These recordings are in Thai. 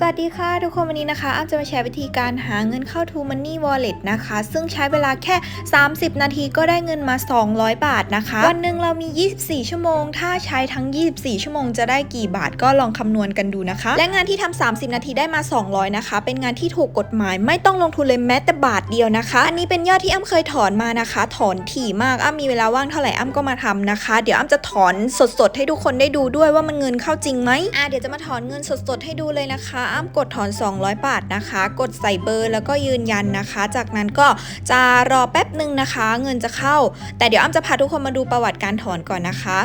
สวัสดีค่ะทุกคนวันนี้นะคะอ้ำจะมาแชร์วิธีการหาเงินเข้า To Money Wallet นะคะ ซึ่งใช้เวลาแค่ 30 นาทีก็ได้เงินมา 200 บาทนะคะ วันหนึ่งเรามี 24 ชั่วโมง ถ้าใช้ทั้ง 24 ชั่วโมงจะได้กี่บาทก็ลองคำนวณกันดูนะคะ และงานที่ทำ30 นาทีได้มา 200 นะคะ เป็นงานที่ถูกกฎหมายไม่ต้องลงทุนเลยแม้แต่บาทเดียวนะคะ อันนี้เป็นยอดที่อ้ำเคยถอนมานะคะ ถอนถี่มากอ้ำมีเวลาว่างเท่าไหร่อ้ำก็มาทำนะคะ เดี๋ยวอ้ำจะถอนสดๆให้ทุกคนได้ดูด้วยว่ามันเงินเข้าจริงไหมอะเดี๋ยวจะมาถอนเงินสดๆให้ดูเลยนะคะอ้ำกดถอน 200 บาทนะคะ กดใส่เบอร์แล้วก็ยืนยันนะคะ จากนั้นก็จะรอแป๊บหนึ่งนะคะ เงินจะเข้า แต่เดี๋ยวอ้ำจะพาทุกคนมาดูประวัติการถอนก่อนนะคะ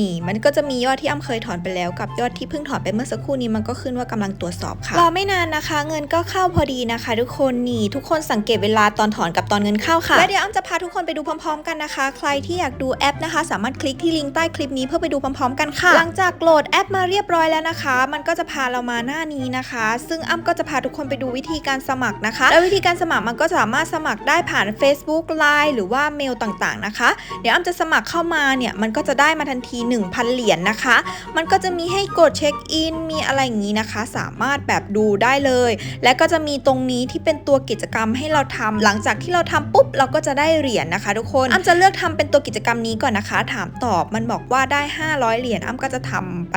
นี่มันก็จะมียอดที่อ้ำเคยถอนไปแล้วกับยอดที่เพิ่งถอนไปเมื่อสักครู่นี้มันก็ขึ้นว่ากำลังตรวจสอบค่ะรอไม่นานนะคะ เงินก็เข้าพอดีนะคะ ทุกคนนี่ทุกคนสังเกตเวลาตอนถอนกับตอนเงินเข้าค่ะและเดี๋ยวอ้ำจะพาทุกคนไปดูพร้อม ๆ กันนะคะ ใครที่อยากดูแอปนะคะ สามารถคลิกที่ลิงก์ใต้คลิปนี้เพื่อไปดูพร้อม ๆ กันค่ะ หลังจากโหลดแอปมาเรียบร้อยแล้วนะคะ มันก็จะพาเรามาหน้านี้นะคะ ซึ่งอ้ำก็จะพาทุกคนไปดูวิธีการสมัครนะคะ แล้ววิธีการสมัครมันก็สามารถสมัครได้ผ่าน Facebook Line หรือว่าเมลต่างๆนะคะ เดี๋ยวอ้ำจะสมัครเข้ามาเนี่ยมันก็จะได้มาทันที1,000 เหรียญนะคะ มันก็จะมีให้กดเช็คอิน มีอะไรอย่างนี้นะคะ สามารถแบบดูได้เลย และก็จะมีตรงนี้ที่เป็นตัวกิจกรรมให้เราทำหลังจากที่เราทำปุ๊บเราก็จะได้เหรียญนะคะ ทุกคนอ้ำจะเลือกทำเป็นตัวกิจกรรมนี้ก่อนนะคะ ถามตอบมันบอกว่าได้ 500 เหรียญอ้ำก็จะทำไป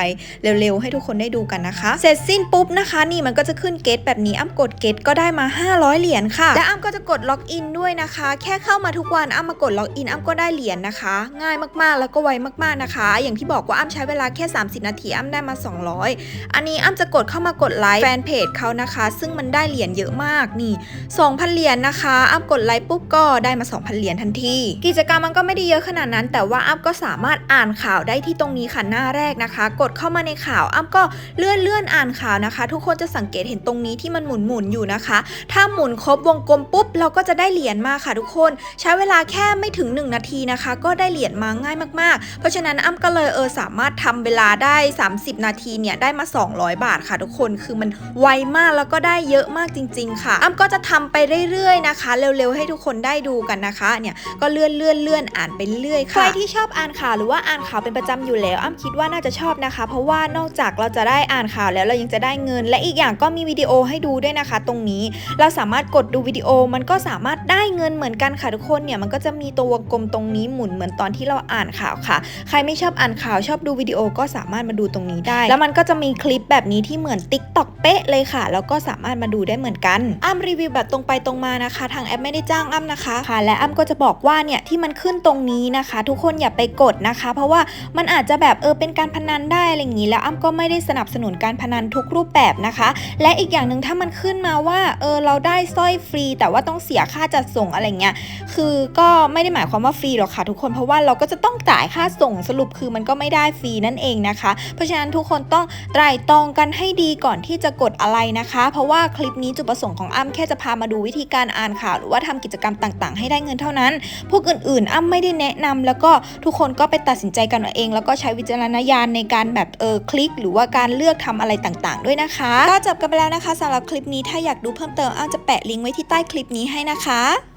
เร็วๆ ให้ทุกคนได้ดูกันนะคะ เสร็จสิ้นปุ๊บนะคะ นี่มันก็จะขึ้นเกตแบบนี้อ้ำกดเกตก็ได้มา 500 เหรียญค่ะ และอ้ำก็จะกดล็อกอินด้วยนะคะ แค่เข้ามาทุกวันอ้ำมากดล็อกอินอ้ำก็ได้เหรียญนะคะ ง่ายมากๆแล้วก็ไวมากๆนะคะอย่างที่บอกว่าอ้ำใช้เวลาแค่ 30 นาทีอ้ำได้มา 200 อันนี้อ้ำจะกดเข้ามากดไลค์แฟนเพจเขานะคะ ซึ่งมันได้เหรียญเยอะมากนี่ 2,000 เหรียญนะคะอ้ำกดไลค์ปุ๊บก็ได้มา 2,000 เหรียญทันที กิจกรรมมันก็ไม่ได้เยอะขนาดนั้น แต่ว่าอ้ำก็สามารถอ่านข่าวได้ที่ตรงนี้ค่ะหน้าแรกนะคะ กดเข้ามาในข่าวอ้ำก็เลื่อนเลื่อนอ่านข่าวนะคะ ทุกคนจะสังเกตเห็นตรงนี้ที่มันหมุนหมุนอยู่นะคะ ถ้าหมุนครบวงกลมปุ๊บเราก็จะได้เหรียญมาค่ะทุกคน ใช้เวลาแค่ไม่ถึง 1 นาทีนะคะ ก็ได้เหรียญมาง่ายมากๆ เพราะฉะนั้นอ้ำก็เลยเออสามารถทำเวลาได้ 30 นาทีเนี่ยได้มา 200 บาทค่ะทุกคนคือมันไวมากแล้วก็ได้เยอะมากจริง ๆ ค่ะอ้ำก็จะทำไปเรื่อยๆนะคะ เร็วๆให้ทุกคนได้ดูกันนะคะเนี่ยก็เลื่อนเลื่อนเลื่อนอ่านไปเรื่อยค่ะใครที่ชอบอ่านข่าวหรือว่าอ่านข่าวเป็นประจำอยู่แล้วอ้ำคิดว่าน่าจะชอบนะคะ เพราะว่านอกจากเราจะได้อ่านข่าวแล้วเรายังจะได้เงิน และอีกอย่างก็มีวิดีโอให้ดูด้วยนะคะ ตรงนี้เราสามารถกดดูวิดีโอมันก็สามารถได้เงินเหมือนกันค่ะทุกคนเนี่ยมันก็จะมีตัววงกลมตรงนี้หมุนเหมือนตอนที่เราอ่านข่าวค่ะ ใครไม่ชอบอบอ่านข่าวชอบดูวิดีโอก็สามารถมาดูตรงนี้ได้ แล้วมันก็จะมีคลิปแบบนี้ที่เหมือน t ิ k t o k เป๊ะเลยค่ะ แล้วก็สามารถมาดูได้เหมือนกันอ้ำรีวิวแบบตรงไปตรงมานะคะ ทางแอปไม่ได้จ้างอ้ำนะคะค่ะ และอ้ำก็จะบอกว่าเนี่ยที่มันขึ้นตรงนี้นะคะ ทุกคนอย่าไปกดนะคะ เพราะว่ามันอาจจะแบบเออเป็นการพนันได้อะไรอย่างนี้ แล้วอ้ำก็ไม่ได้สนับสนุนการพนันทุกรูปแบบนะคะ และอีกอย่างหนึ่งถ้ามันขึ้นมาว่าเออเราได้สร้อยฟรี แต่ว่าต้องเสียค่าจัดส่งอะไรเงี้ยคือก็ไม่ได้หมายความว่าฟรีหรอกค่ะทุกคนเพราะว่าเราก็จะต้องจ่ายค่าส่งสรุปคือมันก็ไม่ได้ฟรีนั่นเองนะคะ เพราะฉะนั้นทุกคนต้องไตร่ตรองกันให้ดีก่อนที่จะกดอะไรนะคะ เพราะว่าคลิปนี้จุดประสงค์ของอ้ำแค่จะพามาดูวิธีการอ่านข่าว หรือว่าทำกิจกรรมต่างๆ ให้ได้เงินเท่านั้น พวกอื่นๆ อ้ำไม่ได้แนะนำแล้วก็ทุกคนก็ไปตัดสินใจกันเอง แล้วก็ใช้วิจารณญาณในการแบบเออคลิก หรือว่าการเลือกทำอะไรต่างๆ ด้วยนะคะก็จบกันไปแล้วนะคะสำหรับคลิปนี้ถ้าอยากดูเพิ่มเติมอ้ำจะแปะลิงก์ไว้ที่ใต้คลิปนี้ให้นะคะ